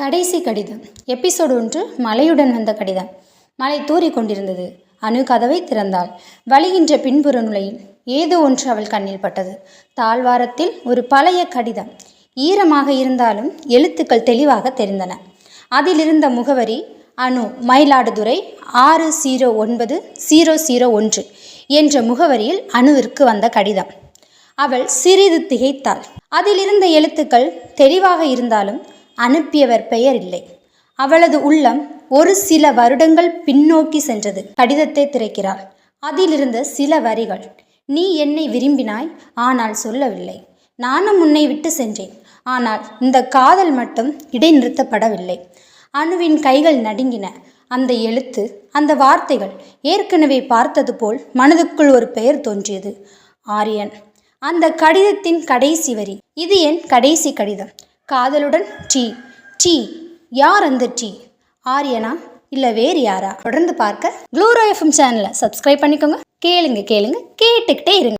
கடைசி கடிதம். எபிசோடு ஒன்று மலையுடன் வந்த கடிதம். மலை தூறி கொண்டிருந்தது. அணு கதவை திறந்தாள். வழிகின்ற பின்புற நுழையில் ஏதோ ஒன்று அவள் கண்ணில் பட்டது. தாழ்வாரத்தில் ஒரு பழைய கடிதம். ஈரமாக இருந்தாலும் எழுத்துக்கள் தெளிவாக தெரிந்தன. அதிலிருந்த முகவரி அணு மயிலாடுதுறை ஆறு ஜீரோ ஒன்பது ஜீரோ ஜீரோ ஒன்று என்ற முகவரியில் அணுவிற்கு வந்த கடிதம். அவள் சிறிது திகைத்தாள். அதிலிருந்த எழுத்துக்கள் தெளிவாக இருந்தாலும் அனுப்பியவர் பெயர் இல்லை. அவளது உள்ளம் ஒரு சில வருடங்கள் பின்னோக்கி சென்றது. கடிதத்தை திறக்கிறாள். அதிலிருந்த சில வரிகள். நீ என்னை விரும்பினாய் ஆனால் சொல்லவில்லை. நானும் உன்னை விட்டு சென்றேன். ஆனால் இந்த காதல் மட்டும் இடைநிறுத்தப்படவில்லை. அணுவின் கைகள் நடுங்கின. அந்த எழுத்து அந்த வார்த்தைகள் ஏற்கனவே பார்த்தது போல் மனதுக்குள் ஒரு பெயர் தோன்றியது. ஆரியன். அந்த கடிதத்தின் கடைசி வரி. இது என் கடைசி கடிதம். காதலுடன் டி. டி. யார் அந்த டி? ஆரியனா? இல்லை வேறு யாரா? தொடர்ந்து பார்க்க க்ளூரோ எஃப்எம் சேனலை சப்ஸ்கிரைப் பண்ணிக்கோங்க. கேளுங்க கேளுங்க கேட்டுக்கிட்டே இருங்க.